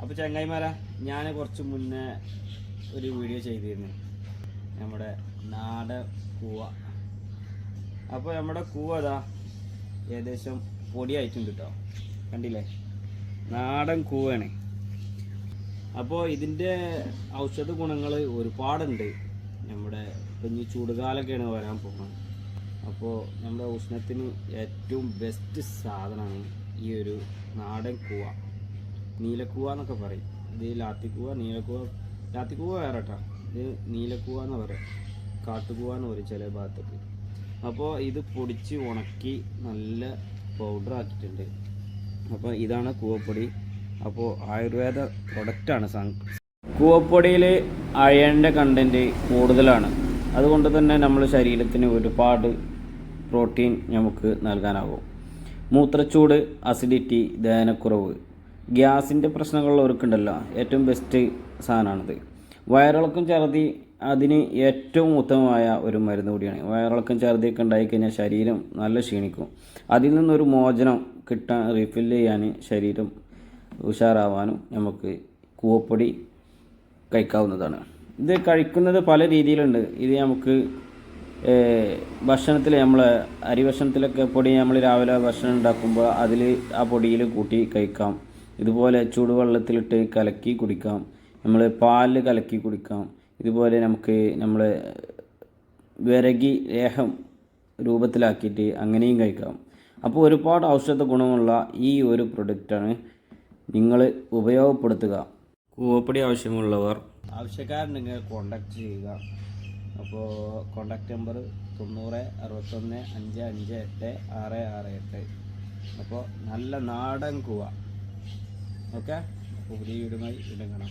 അപ്പോൾ ചങ്ങായിമാരാ ഞാൻ കുറച്ച് മുന്നേ ഒരു വീഡിയോ ചെയ്തിരുന്നു. നമ്മുടെ നാടൻ കൂവ. അപ്പോൾ നമ്മുടെ കൂവ അതാ ഏകദേശം പൊടിയായിട്ടുണ്ട് കേട്ടോ കണ്ടില്ലേ? നാടൻ കൂവയാണ്. അപ്പോൾ ഇതിന്റെ ഔഷധ ഗുണങ്ങൾ ഒരുപാടുണ്ട്. നമ്മുടെ ഇപ്പം ഇനി ചൂടുകാലൊക്കെയാണ് വരാൻ പോകുന്നത്. അപ്പോൾ നമ്മുടെ ഉഷ്ണത്തിന് ഏറ്റവും ബെസ്റ്റ് സാധനമാണ് ഈ ഒരു നാടൻ കൂവ. നീലക്കൂവ എന്നൊക്കെ പറയും. ഇത് ലാത്തിക്കൂവ നീലക്കൂവ ലാത്തിക്കൂവ വേറെ കേട്ടോ ഇത് നീലക്കൂവ എന്ന് പറയും. കാട്ടുകൂവ എന്ന് പറയും ചില ഭാഗത്തൊക്കെ. അപ്പോൾ ഇത് പൊടിച്ച് ഉണക്കി നല്ല പൗഡർ ആക്കിയിട്ടുണ്ട്. അപ്പോൾ ഇതാണ് കൂവപ്പൊടി. അപ്പോൾ ആയുർവേദ പ്രൊഡക്റ്റാണ് കൂവപ്പൊടിയിൽ അയണിന്റെ കണ്ടന്റ് കൂടുതലാണ്. അതുകൊണ്ട് തന്നെ നമ്മൾ ശരീരത്തിന് ഒരുപാട് പ്രോട്ടീൻ നമുക്ക് നൽകാനാകും. മൂത്രച്ചൂട് അസിഡിറ്റി ദഹനക്കുറവ് ഗ്യാസിന്റെ പ്രശ്നങ്ങളുള്ളവർക്കുണ്ടല്ലോ ഏറ്റവും ബെസ്റ്റ് സാധനമാണിത്. വയറിളക്കം ഛർദി അതിന് ഏറ്റവും ഉത്തമമായ ഒരു മരുന്ന് കൂടിയാണ്. വയറിളക്കം ഛർദിയൊക്കെ ഉണ്ടായിക്കഴിഞ്ഞാൽ ശരീരം നല്ല ക്ഷീണിക്കും. അതിൽ നിന്നൊരു മോചനം കിട്ടാൻ റീഫിൽ ചെയ്യാൻ ശരീരം ഉഷാറാവാനും നമുക്ക് കൂവപ്പൊടി കഴിക്കാവുന്നതാണ്. ഇത് കഴിക്കുന്നത് പല രീതിയിലുണ്ട്. ഇത് നമുക്ക് ഭക്ഷണത്തിൽ നമ്മൾ അരി ഭക്ഷണത്തിലൊക്കെ പൊടി നമ്മൾ രാവിലെ ഭക്ഷണം ഉണ്ടാക്കുമ്പോൾ അതിൽ ആ പൊടിയിൽ കൂട്ടി കഴിക്കാം. ഇതുപോലെ ചൂടുവെള്ളത്തിലിട്ട് കലക്കി കുടിക്കാം. നമ്മൾ പാലിൽ കലക്കി കുടിക്കാം. ഇതുപോലെ നമുക്ക് നമ്മൾ വിരകി ലേഹം രൂപത്തിലാക്കിയിട്ട് അങ്ങനെയും കഴിക്കാം. അപ്പോൾ ഒരുപാട് ഔഷധ ഗുണമുള്ള ഈ ഒരു പ്രൊഡക്റ്റാണ് നിങ്ങൾ ഉപയോഗപ്പെടുത്തുക. കൂവപ്പൊടി ആവശ്യമുള്ളവർ ആവശ്യക്കാരൻ നിങ്ങൾ കോണ്ടാക്ട് ചെയ്യുക. അപ്പോൾ കോണ്ടാക്ട് നമ്പർ തൊണ്ണൂറ് അറുപത്തൊന്ന് അഞ്ച് അഞ്ച് എട്ട് ആറ് ആറ് എട്ട്. അപ്പോൾ നല്ല നാടൻ കൂവ. ഓക്കെ പുതിയ വീടുമായി ഇടങ്ങണം.